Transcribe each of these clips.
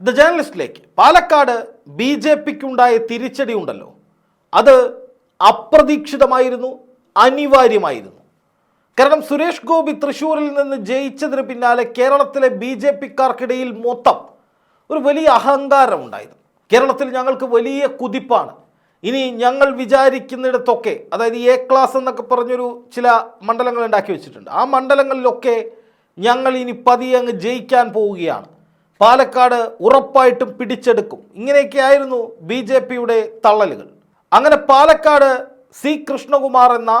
The ജേർണലിസ്റ്റിലേക്ക് Palakkad B J പിക്കുണ്ടായ തിരിച്ചടി ഉണ്ടല്ലോ അത് അപ്രതീക്ഷിതമായിരുന്നു അനിവാര്യമായിരുന്നു. കാരണം സുരേഷ് ഗോപി തൃശ്ശൂരിൽ നിന്ന് ജയിച്ചതിന് പിന്നാലെ കേരളത്തിലെ ബി ജെ പിക്കാർക്കിടയിൽ മൊത്തം ഒരു വലിയ അഹങ്കാരം ഉണ്ടായിരുന്നു കേരളത്തിൽ ഞങ്ങൾക്ക് വലിയ കുതിപ്പാണ്. ഇനി ഞങ്ങൾ വിചാരിക്കുന്നിടത്തൊക്കെ അതായത് എ ക്ലാസ് എന്നൊക്കെ പറഞ്ഞൊരു ചില മണ്ഡലങ്ങൾ ഉണ്ടാക്കി വെച്ചിട്ടുണ്ട്. ആ മണ്ഡലങ്ങളിലൊക്കെ ഞങ്ങൾ ഇനി പതിയെ അങ്ങ് ജയിക്കാൻ പോവുകയാണ്. പാലക്കാട് ഉറപ്പായിട്ടും പിടിച്ചെടുക്കും. ഇങ്ങനെയൊക്കെ ആയിരുന്നു ബി ജെ പിയുടെ തള്ളലുകൾ. അങ്ങനെ പാലക്കാട് സി കൃഷ്ണകുമാർ എന്ന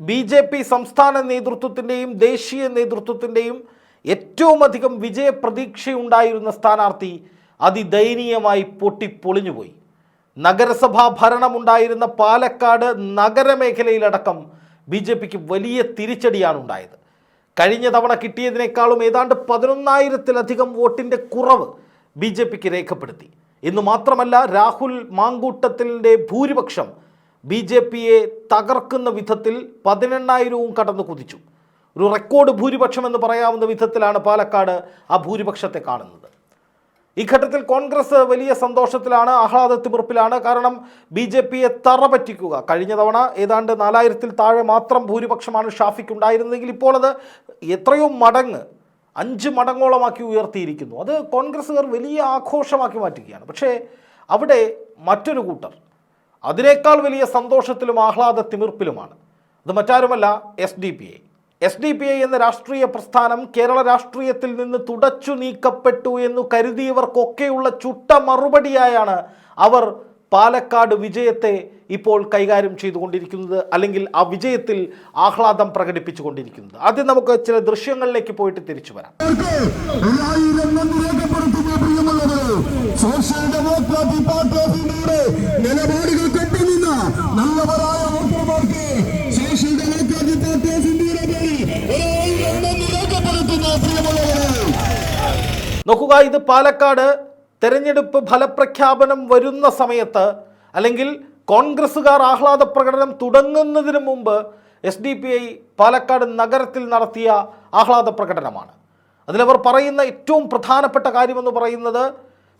ബി ജെ പി സംസ്ഥാന നേതൃത്വത്തിന്റെയും ദേശീയ നേതൃത്വത്തിന്റെയും ഏറ്റവും അധികം വിജയപ്രതീക്ഷയുണ്ടായിരുന്ന സ്ഥാനാർത്ഥി അതിദയനീയമായി പൊട്ടിപ്പൊളിഞ്ഞുപോയി. നഗരസഭാ ഭരണമുണ്ടായിരുന്ന പാലക്കാട് നഗരമേഖലയിലടക്കം ബി ജെ പിക്ക് വലിയ തിരിച്ചടിയാണ് ഉണ്ടായത് കഴിഞ്ഞ തവണ കിട്ടിയതിനേക്കാളും ഏതാണ്ട് പതിനൊന്നായിരത്തിലധികം വോട്ടിന്റെ കുറവ് ബി ജെ പിക്ക് രേഖപ്പെടുത്തി. ഇന്ന് മാത്രമല്ല രാഹുൽ മാങ്കൂട്ടത്തിന്റെ ഭൂരിപക്ഷം ബി ജെ പിയെ തകർക്കുന്ന വിധത്തിൽ പതിനെണ്ണായിരവും കടന്നു കുതിച്ചു. ഒരു റെക്കോർഡ് ഭൂരിപക്ഷം എന്ന് പറയാവുന്ന വിധത്തിലാണ് പാലക്കാട് ആ ഭൂരിപക്ഷത്തെ കാണുന്നത്. ഈ ഘട്ടത്തിൽ കോൺഗ്രസ് വലിയ സന്തോഷത്തിലാണ് ആഹ്ലാദത്തിമിർപ്പിലാണ് കാരണം ബി ജെ പിയെ തറ പറ്റിക്കുക കഴിഞ്ഞ തവണ ഏതാണ്ട് നാലായിരത്തിൽ താഴെ മാത്രം ഭൂരിപക്ഷമാണ് ഷാഫിക്ക് ഉണ്ടായിരുന്നെങ്കിൽ ഇപ്പോൾ അത് എത്രയോ മടങ്ങ് അഞ്ച് മടങ്ങോളമാക്കി ഉയർത്തിയിരിക്കുന്നു. അത് കോൺഗ്രസ്സുകാർ വലിയ ആഘോഷമാക്കി മാറ്റുകയാണ്. പക്ഷേ അവിടെ മറ്റൊരു കൂട്ടർ അതിനേക്കാൾ വലിയ സന്തോഷത്തിലും ആഹ്ലാദ തിമിർപ്പിലുമാണ് അത് മറ്റാരുമല്ല S D P I. S D P I എന്ന രാഷ്ട്രീയ പ്രസ്ഥാനം കേരള രാഷ്ട്രീയത്തിൽ നിന്ന് തുടച്ചു നീക്കപ്പെട്ടു എന്നു കരുതിയവർക്കൊക്കെയുള്ള ചുട്ട മറുപടിയായാണ് അവർ പാലക്കാട് വിജയത്തെ ഇപ്പോൾ കൈകാര്യം ചെയ്തുകൊണ്ടിരിക്കുന്നത് അല്ലെങ്കിൽ ആ വിജയത്തിൽ ആഹ്ലാദം പ്രകടിപ്പിച്ചുകൊണ്ടിരിക്കുന്നത്. ആദ്യം നമുക്ക് ചില ദൃശ്യങ്ങളിലേക്ക് പോയിട്ട് തിരിച്ചു വരാം. സോഷ്യൽ പാർട്ടി ഓഫ് നല്ലവരായ നോക്കുക ഇത് പാലക്കാട് തെരഞ്ഞെടുപ്പ് ഫലപ്രഖ്യാപനം വരുന്ന സമയത്ത് അല്ലെങ്കിൽ കോൺഗ്രസ്സുകാർ ആഹ്ലാദ പ്രകടനം തുടങ്ങുന്നതിന് മുമ്പ് S D P I Palakkad നഗരത്തിൽ നടത്തിയ ആഹ്ലാദ പ്രകടനമാണ്. അതിലവർ പറയുന്ന ഏറ്റവും പ്രധാനപ്പെട്ട കാര്യമെന്ന് പറയുന്നത്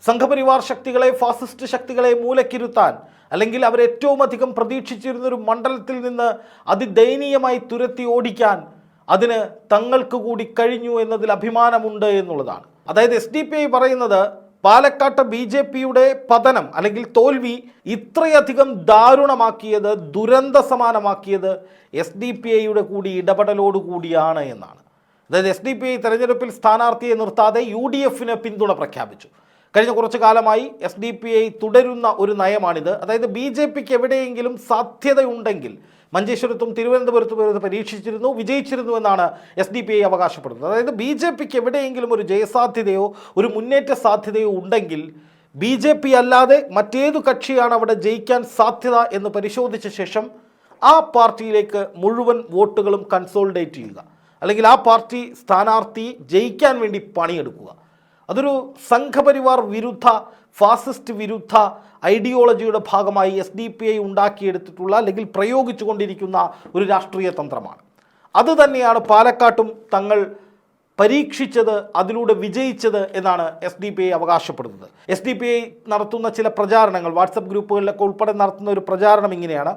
സംഘപരിവാർ ശക്തികളെ ഫാസിസ്റ്റ് ശക്തികളെ മൂലക്കിരുത്താൻ അല്ലെങ്കിൽ അവർ ഏറ്റവും അധികം പ്രതീക്ഷിച്ചിരുന്നൊരു മണ്ഡലത്തിൽ നിന്ന് അതിദയനീയമായി തുരത്തി ഓടിക്കാൻ അതിന് തങ്ങൾക്ക് കൂടി കഴിഞ്ഞു എന്നതിൽ അഭിമാനമുണ്ട് എന്നുള്ളതാണ്. അതായത് എസ് ഡി പി ഐ പറയുന്നത് പാലക്കാട്ട് ബി ജെ പിയുടെ പതനം അല്ലെങ്കിൽ തോൽവി ഇത്രയധികം ദാരുണമാക്കിയത് ദുരന്ത സമാനമാക്കിയത് എസ് ഡി പി ഐയുടെ കൂടി ഇടപെടലോട് കൂടിയാണ് എന്നാണ്. അതായത് എസ് ഡി പി ഐ തെരഞ്ഞെടുപ്പിൽ സ്ഥാനാർത്ഥിയെ നിർത്താതെ യു ഡി എഫിന് പിന്തുണ പ്രഖ്യാപിച്ചു. കഴിഞ്ഞ കുറച്ചു കാലമായി എസ് ഡി പി ഐ തുടരുന്ന ഒരു നയമാണിത്. അതായത് ബി ജെ പിക്ക് എവിടെയെങ്കിലും സാധ്യതയുണ്ടെങ്കിൽ മഞ്ചേശ്വരത്തും തിരുവനന്തപുരത്തും ഇത് പരീക്ഷിച്ചിരുന്നു വിജയിച്ചിരുന്നു എന്നാണ് എസ് ഡി പി ഐ അവകാശപ്പെടുന്നത്. അതായത് ബി ജെ പിക്ക് എവിടെയെങ്കിലും ഒരു ജയസാധ്യതയോ ഒരു മുന്നേറ്റ സാധ്യതയോ ഉണ്ടെങ്കിൽ ബി ജെ പി അല്ലാതെ മറ്റേതു കക്ഷിയാണ് അവിടെ ജയിക്കാൻ സാധ്യത എന്ന് പരിശോധിച്ച ശേഷം ആ പാർട്ടിയിലേക്ക് മുഴുവൻ വോട്ടുകളും കൺസോൾഡേറ്റ് ചെയ്യുക. അല്ലെങ്കിൽ ആ പാർട്ടി സ്ഥാനാർത്ഥി ജയിക്കാൻ വേണ്ടി പണിയെടുക്കുക. അതൊരു സംഘപരിവാർ വിരുദ്ധ ഫാസിസ്റ്റ് വിരുദ്ധ ഐഡിയോളജിയുടെ ഭാഗമായി എസ് ഡി പി ഐ ഉണ്ടാക്കിയെടുത്തിട്ടുള്ള അല്ലെങ്കിൽ പ്രയോഗിച്ചുകൊണ്ടിരിക്കുന്ന ഒരു രാഷ്ട്രീയ തന്ത്രമാണ്. അത് തന്നെയാണ് പാലക്കാട്ടും തങ്ങൾ പരീക്ഷിച്ചത് അതിലൂടെ വിജയിച്ചത് എന്നാണ് എസ് ഡി പി ഐ അവകാശപ്പെടുന്നത്. എസ് ഡി പി ഐ നടത്തുന്ന ചില പ്രചാരണങ്ങൾ വാട്സപ്പ് ഗ്രൂപ്പുകളിലൊക്കെ ഉൾപ്പെടെ നടത്തുന്ന ഒരു പ്രചാരണം ഇങ്ങനെയാണ്.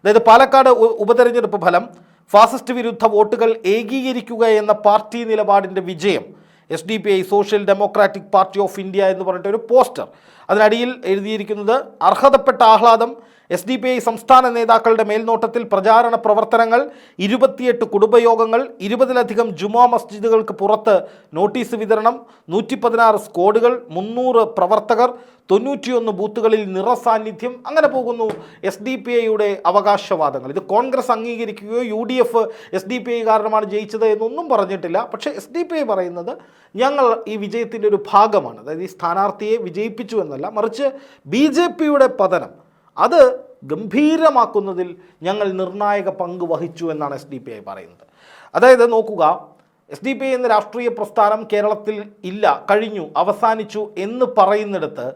അതായത് പാലക്കാട് ഉപതെരഞ്ഞെടുപ്പ് ഫലം ഫാസിസ്റ്റ് വിരുദ്ധ വോട്ടുകൾ ഏകീകരിക്കുക എന്ന പാർട്ടി നിലപാടിന്റെ വിജയം S D P I social democratic party of India എന്ന് പറഞ്ഞിട്ട് ഒരു പോസ്റ്റർ. അതിനടിയിൽ എഴുതിയിരിക്കുന്നത് അർഹതപ്പെട്ട ആഹ്ലാദം എസ് ഡി പി ഐ സംസ്ഥാന നേതാക്കളുടെ മേൽനോട്ടത്തിൽ പ്രചാരണ പ്രവർത്തനങ്ങൾ ഇരുപത്തിയെട്ട് കുടുംബയോഗങ്ങൾ ഇരുപതിലധികം ജുമാ മസ്ജിദുകൾക്ക് പുറത്ത് നോട്ടീസ് വിതരണം നൂറ്റി പതിനാറ് സ്ക്വാഡുകൾ മുന്നൂറ് പ്രവർത്തകർ തൊണ്ണൂറ്റിയൊന്ന് ബൂത്തുകളിൽ നിറസാന്നിധ്യം. അങ്ങനെ പോകുന്നു എസ് ഡി പി ഐയുടെ അവകാശവാദങ്ങൾ. ഇത് Congress അംഗീകരിക്കുകയോ U D F S D P I കാരണമാണ് ജയിച്ചത് എന്നൊന്നും പറഞ്ഞിട്ടില്ല. പക്ഷേ എസ് ഡി പി ഐ പറയുന്നത് ഞങ്ങൾ ഈ വിജയത്തിന്റെ ഒരു ഭാഗമാണ്. അതായത് ഈ സ്ഥാനാർത്ഥിയെ വിജയിപ്പിച്ചു എന്നല്ല മറിച്ച് ബി ജെ പിയുടെ പതനം. അത് ഗംഭീരമാക്കുന്നതിൽ ഞങ്ങൾ നിർണായക പങ്ക് വഹിച്ചു എന്നാണ് എസ് ഡി പി ഐ പറയുന്നത്. അതായത് നോക്കുക എസ് ഡി പി ഐ എന്ന രാഷ്ട്രീയ പ്രസ്ഥാനം കേരളത്തിൽ ഇല്ല കഴിഞ്ഞു അവസാനിച്ചു എന്ന് പറയുന്നിടത്ത്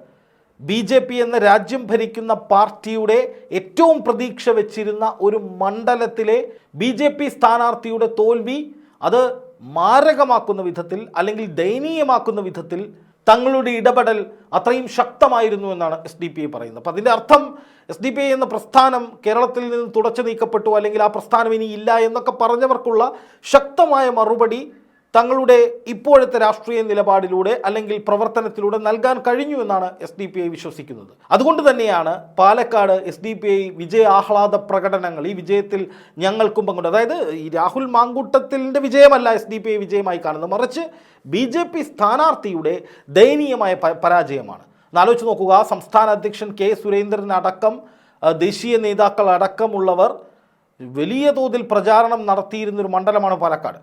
ബി ജെ പി എന്ന രാജ്യം ഭരിക്കുന്ന പാർട്ടിയുടെ ഏറ്റവും പ്രതീക്ഷ വെച്ചിരുന്ന ഒരു മണ്ഡലത്തിലെ ബി ജെ പി സ്ഥാനാർത്ഥിയുടെ തോൽവി അത് മാരകമാക്കുന്ന വിധത്തിൽ അല്ലെങ്കിൽ ദയനീയമാക്കുന്ന വിധത്തിൽ തങ്ങളുടെ ഇടപെടൽ അത്രയും ശക്തമായിരുന്നു എന്നാണ് എസ് ഡി പി ഐ പറയുന്നത്. അപ്പം അതിന്റെ അർത്ഥം എസ് ഡി പി ഐ എന്ന പ്രസ്ഥാനം കേരളത്തിൽ നിന്ന് തുടച്ചു നീക്കപ്പെട്ടു അല്ലെങ്കിൽ ആ പ്രസ്ഥാനം ഇനി ഇല്ല എന്നൊക്കെ പറഞ്ഞവർക്കുള്ള ശക്തമായ മറുപടി തങ്ങളുടെ ഇപ്പോഴത്തെ രാഷ്ട്രീയ നിലപാടിലൂടെ അല്ലെങ്കിൽ പ്രവർത്തനത്തിലൂടെ നൽകാൻ കഴിഞ്ഞു എന്നാണ് എസ് ഡി പി ഐ വിശ്വസിക്കുന്നത്. അതുകൊണ്ട് തന്നെയാണ് Palakkad S D P I വിജയ ആഹ്ലാദ പ്രകടനങ്ങൾ ഈ വിജയത്തിൽ ഞങ്ങൾക്കും പങ്കുണ്ട് അതായത് ഈ രാഹുൽ മാങ്കൂട്ടത്തിന്റെ വിജയമല്ല എസ് ഡി പി ഐ വിജയമായി കാണുന്നത്. മറിച്ച് ബി ജെ പി സ്ഥാനാർത്ഥിയുടെ ദയനീയമായ പരാജയമാണ്. എന്നാലോചിച്ച് നോക്കുക സംസ്ഥാന അധ്യക്ഷൻ കെ സുരേന്ദ്രൻ അടക്കം ദേശീയ നേതാക്കൾ അടക്കമുള്ളവർ വലിയ തോതിൽ പ്രചാരണം നടത്തിയിരുന്നൊരു മണ്ഡലമാണ് പാലക്കാട്.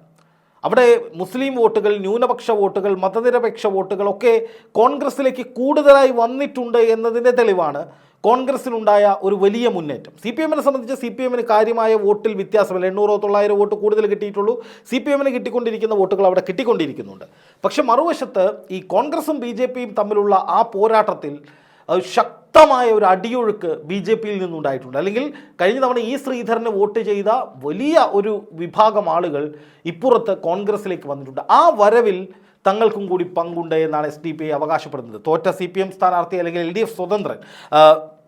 അവിടെ മുസ്ലിം വോട്ടുകൾ ന്യൂനപക്ഷ വോട്ടുകൾ മതനിരപേക്ഷ വോട്ടുകളൊക്കെ കോൺഗ്രസ്സിലേക്ക് കൂടുതലായി വന്നിട്ടുണ്ട് എന്നതിന്റെ തെളിവാണ് കോൺഗ്രസിനുണ്ടായ ഒരു വലിയ മുന്നേറ്റം. സി പി എമ്മിനെ സംബന്ധിച്ച് സി പി എമ്മിന് കാര്യമായ വോട്ടിൽ വ്യത്യാസമില്ല. എണ്ണൂറോ തൊള്ളായിരം വോട്ട് കൂടുതൽ കിട്ടിയിട്ടുള്ളൂ. സി പി എമ്മിന് കിട്ടിക്കൊണ്ടിരിക്കുന്ന വോട്ടുകൾ അവിടെ കിട്ടിക്കൊണ്ടിരിക്കുന്നുണ്ട്. പക്ഷേ മറുവശത്ത് ഈ കോൺഗ്രസും ബി തമ്മിലുള്ള ആ പോരാട്ടത്തിൽ ശക്തമായ ഒരു അടിയൊഴുക്ക് ബി ജെ പിയിൽ നിന്നുണ്ടായിട്ടുണ്ട്. അല്ലെങ്കിൽ കഴിഞ്ഞ തവണ ഈ ശ്രീധരന് വോട്ട് ചെയ്ത വലിയ ഒരു വിഭാഗം ആളുകൾ ഇപ്പുറത്ത് കോൺഗ്രസിലേക്ക് വന്നിട്ടുണ്ട്. ആ വരവിൽ തങ്ങൾക്കും കൂടി പങ്കുണ്ട് എന്നാണ് എസ് ഡി പി ഐ അവകാശപ്പെടുന്നത്. തോറ്റ സി പി എം സ്ഥാനാർത്ഥി അല്ലെങ്കിൽ എൽ ഡി എഫ് സ്വതന്ത്രൻ.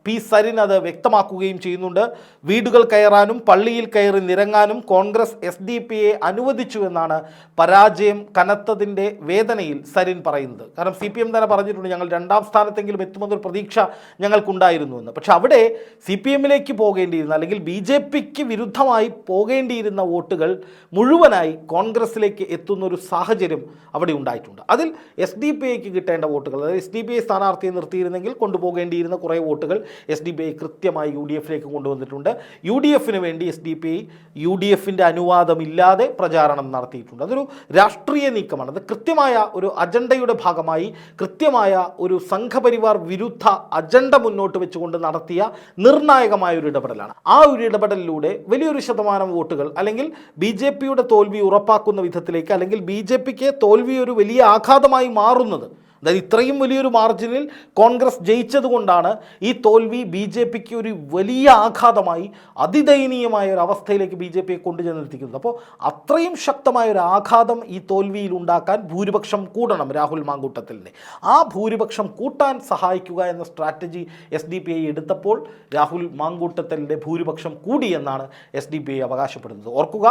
പി സരിൻ അത് വ്യക്തമാക്കുകയും ചെയ്യുന്നുണ്ട്. വീടുകൾ കയറാനും പള്ളിയിൽ കയറി നിരങ്ങാനും Congress S D P A അനുവദിച്ചുവെന്നാണ് പരാജയം കനത്തതിന്റെ വേദനയിൽ സരിൻ പറയുന്നത്. കാരണം സി പി എം തന്നെ പറഞ്ഞിട്ടുണ്ട് ഞങ്ങൾ രണ്ടാം സ്ഥാനത്തെങ്കിലും എത്തുമെന്നൊരു പ്രതീക്ഷ ഞങ്ങൾക്കുണ്ടായിരുന്നു എന്ന്. പക്ഷെ അവിടെ സി പി എമ്മിലേക്ക് പോകേണ്ടിയിരുന്ന അല്ലെങ്കിൽ ബി ജെ പിക്ക് വിരുദ്ധമായി പോകേണ്ടിയിരുന്ന വോട്ടുകൾ മുഴുവനായി കോൺഗ്രസിലേക്ക് എത്തുന്ന ഒരു സാഹചര്യം അവിടെ ഉണ്ടായിട്ടുണ്ട്. അതിൽ എസ് ഡി പി ഐക്ക് കിട്ടേണ്ട വോട്ടുകൾ അതായത് എസ് ഡി പി ഐ സ്ഥാനാർത്ഥിയെ നിർത്തിയിരുന്നെങ്കിൽ കൊണ്ടുപോകേണ്ടിയിരുന്ന കുറേ വോട്ടുകൾ എസ് ഡി പി ഐ കൃത്യമായി യു ഡി എഫിലേക്ക് കൊണ്ടുവന്നിട്ടുണ്ട്. യു ഡി എഫിന് വേണ്ടി S D P I U D എഫിന്റെ അനുവാദമില്ലാതെ പ്രചാരണം നടത്തിയിട്ടുണ്ട്. അതൊരു രാഷ്ട്രീയ നീക്കമാണ്. അത് കൃത്യമായ ഒരു അജണ്ടയുടെ ഭാഗമായി കൃത്യമായ ഒരു സംഘപരിവാർ വിരുദ്ധ അജണ്ട മുന്നോട്ട് വെച്ചുകൊണ്ട് നടത്തിയ നിർണായകമായ ഒരു ഇടപെടലാണ്. ആ ഒരു ഇടപെടലിലൂടെ വലിയൊരു ശതമാനം വോട്ടുകൾ അല്ലെങ്കിൽ ബി ജെ പിയുടെ തോൽവി ഉറപ്പാക്കുന്ന വിധത്തിലേക്ക് അല്ലെങ്കിൽ ബി ജെ പിക്ക് തോൽവി ഒരു വലിയ ആഘാതമായി മാറുന്നത് അതായത് ഇത്രയും വലിയൊരു മാർജിനിൽ കോൺഗ്രസ് ജയിച്ചതുകൊണ്ടാണ് ഈ തോൽവി ബി ജെ പിക്ക് ഒരു വലിയ ആഘാതമായി അതിദയനീയമായ ഒരു അവസ്ഥയിലേക്ക് ബി ജെ പിയെ കൊണ്ടുചെന്നെത്തിക്കുന്നത്. അപ്പോൾ അത്രയും ശക്തമായ ഒരു ആഘാതം ഈ തോൽവിയിൽ ഉണ്ടാക്കാൻ ഭൂരിപക്ഷം കൂടണം രാഹുൽ മാങ്കൂട്ടത്തിലിനെ. ആ ഭൂരിപക്ഷം കൂട്ടാൻ സഹായിക്കുക എന്ന strategy S D P I എടുത്തപ്പോൾ രാഹുൽ മാങ്കൂട്ടത്തലിന്റെ ഭൂരിപക്ഷം കൂടി എന്നാണ് എസ് ഡി പി ഐ അവകാശപ്പെടുന്നത്. ഓർക്കുക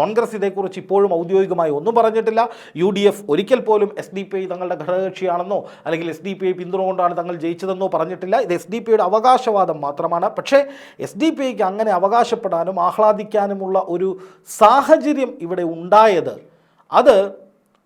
കോൺഗ്രസ് ഇതേക്കുറിച്ച് ഇപ്പോഴും ഔദ്യോഗികമായി ഒന്നും പറഞ്ഞിട്ടില്ല. യു ഡി എഫ് ഒരിക്കൽ പോലും എസ് ഡി പി ഐ തങ്ങളുടെ ഘടകകക്ഷിയാണെന്നോ അല്ലെങ്കിൽ എസ് ഡി പി ഐ പിന്തുണ കൊണ്ടാണ് തങ്ങൾ ജയിച്ചതെന്നോ പറഞ്ഞിട്ടില്ല. ഇത് എസ് ഡി പി ഐയുടെ അവകാശവാദം മാത്രമാണ്. പക്ഷേ എസ് ഡി പി ഐക്ക് അങ്ങനെ അവകാശപ്പെടാനും ആഹ്ലാദിക്കാനുമുള്ള ഒരു സാഹചര്യം ഇവിടെ ഉണ്ടായത് അത്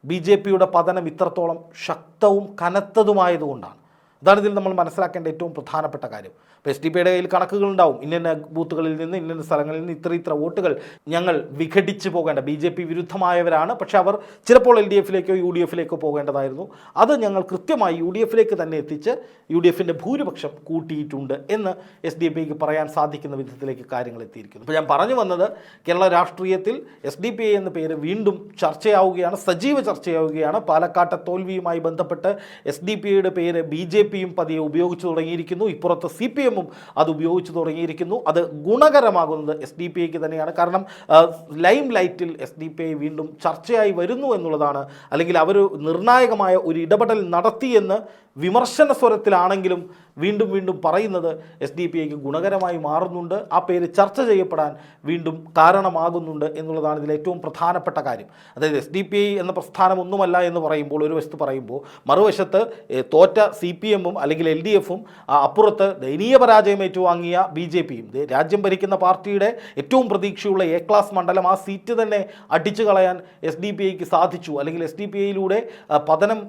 ബി ജെ പിയുടെ പതനം ഇത്രത്തോളം ശക്തവും കനത്തതുമായതുകൊണ്ടാണ്. അതാണ് ഇതിൽ നമ്മൾ മനസ്സിലാക്കേണ്ട ഏറ്റവും പ്രധാനപ്പെട്ട കാര്യം. ഇപ്പോൾ എസ് ഡി പിയുടെ കയ്യിൽ കണക്കുകളുണ്ടാവും. ഇന്ന ബൂത്തുകളിൽ നിന്ന് ഇന്ന സ്ഥലങ്ങളിൽ നിന്ന് ഇത്ര ഇത്ര വോട്ടുകൾ ഞങ്ങൾ വിഘടിച്ച് പോകേണ്ട. ബി ജെ പി വിരുദ്ധമായവരാണ്. പക്ഷേ അവർ ചിലപ്പോൾ എൽ ഡി എഫിലേക്കോ യു ഡി എഫിലേക്കോ പോകേണ്ടതായിരുന്നു. അത് ഞങ്ങൾ കൃത്യമായി യു ഡി എഫിലേക്ക് തന്നെ എത്തിച്ച് യു ഡി എഫിന്റെ ഭൂരിപക്ഷം കൂട്ടിയിട്ടുണ്ട് എന്ന് എസ് ഡി പിക്ക് പറയാൻ സാധിക്കുന്ന വിധത്തിലേക്ക് കാര്യങ്ങൾ എത്തിയിരിക്കുന്നു. ഇപ്പോൾ ഞാൻ പറഞ്ഞു വന്നത് കേരള രാഷ്ട്രീയത്തിൽ എസ് ഡി പി ഐ എന്ന പേര് വീണ്ടും ചർച്ചയാവുകയാണ് സജീവ ചർച്ചയാവുകയാണ്. പാലക്കാട്ടെ തോൽവിയുമായി ബന്ധപ്പെട്ട് എസ് ഡി പി ഐയുടെ പേര് ബി ജെ പിയും പതിയെ ഉപയോഗിച്ചു തുടങ്ങിയിരിക്കുന്നു. ഇപ്പുറത്ത് സി പി എമ്മും അത് ഉപയോഗിച്ച് തുടങ്ങിയിരിക്കുന്നു. അത് ഗുണകരമാകുന്നത് എസ് ഡി പി ഐക്ക് തന്നെയാണ്. കാരണം ലൈം ലൈറ്റിൽ എസ് ഡി പി ഐ വീണ്ടും ചർച്ചയായി വരുന്നു എന്നുള്ളതാണ്. അല്ലെങ്കിൽ അവർ നിർണായകമായ ഒരു ഇടപെടൽ നടത്തിയെന്ന് വിമർശന സ്വരത്തിലാണെങ്കിലും വീണ്ടും വീണ്ടും പറയുന്നത് എസ് ഡി പി ഐക്ക് ഗുണകരമായി മാറുന്നുണ്ട്. ആ പേര് ചർച്ച ചെയ്യപ്പെടാൻ വീണ്ടും കാരണമാകുന്നുണ്ട് എന്നുള്ളതാണ് ഇതിൽ ഏറ്റവും പ്രധാനപ്പെട്ട കാര്യം. അതായത് എസ് ഡി പി ഐ എന്ന പ്രസ്ഥാനം ഒന്നുമല്ല എന്ന് പറയുമ്പോൾ ഒരു വശത്ത് പറയുമ്പോൾ മറുവശത്ത് തോറ്റ സി പി എമ്മും അല്ലെങ്കിൽ എൽ ഡി എഫും അപ്പുറത്ത് ദയനീയ പരാജയം ഏറ്റുവാങ്ങിയ ബി ജെ പിയും രാജ്യം ഭരിക്കുന്ന പാർട്ടിയുടെ ഏറ്റവും പ്രതീക്ഷയുള്ള എ ക്ലാസ് മണ്ഡലം ആ സീറ്റ് തന്നെ അടിച്ചു കളയാൻ എസ് ഡി പി ഐക്ക് സാധിച്ചു. അല്ലെങ്കിൽ എസ് ഡി പി ഐയിലൂടെ പതനം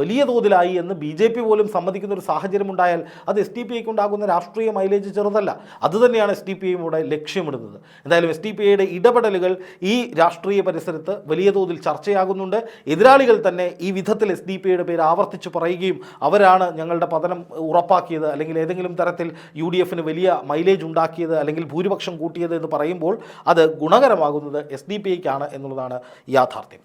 വലിയ തോതിലായി എന്ന് ബി ജെ പി പോലും സമ്മതിക്കുന്ന ഒരു സാഹചര്യം ഉണ്ടായാൽ അത് എസ് ഡി പി ഐക്ക് ഉണ്ടാകുന്ന രാഷ്ട്രീയ മൈലേജ് ചെറുതല്ല. അതുതന്നെയാണ് എസ് ഡി പി ഐയും ഇവിടെ ലക്ഷ്യമിടുന്നത്. എന്തായാലും എസ് ഡി പി ഐയുടെ ഇടപെടലുകൾ ഈ രാഷ്ട്രീയ പരിസരത്ത് വലിയ തോതിൽ ചർച്ചയാകുന്നുണ്ട്. എതിരാളികൾ തന്നെ ഈ വിധത്തിൽ എസ് ഡി പി ഐയുടെ പേര് ആവർത്തിച്ച് പറയുകയും അവരാണ് ഞങ്ങളുടെ പതനം ഉറപ്പാക്കിയത് അല്ലെങ്കിൽ ഏതെങ്കിലും തരത്തിൽ യു ഡി എഫിന് വലിയ മൈലേജ് ഉണ്ടാക്കിയത് അല്ലെങ്കിൽ ഭൂരിപക്ഷം കൂട്ടിയത് എന്ന് പറയുമ്പോൾ അത് ഗുണകരമാകുന്നത് എസ് ഡി പി ഐക്കാണ് എന്നുള്ളതാണ് യാഥാർത്ഥ്യം.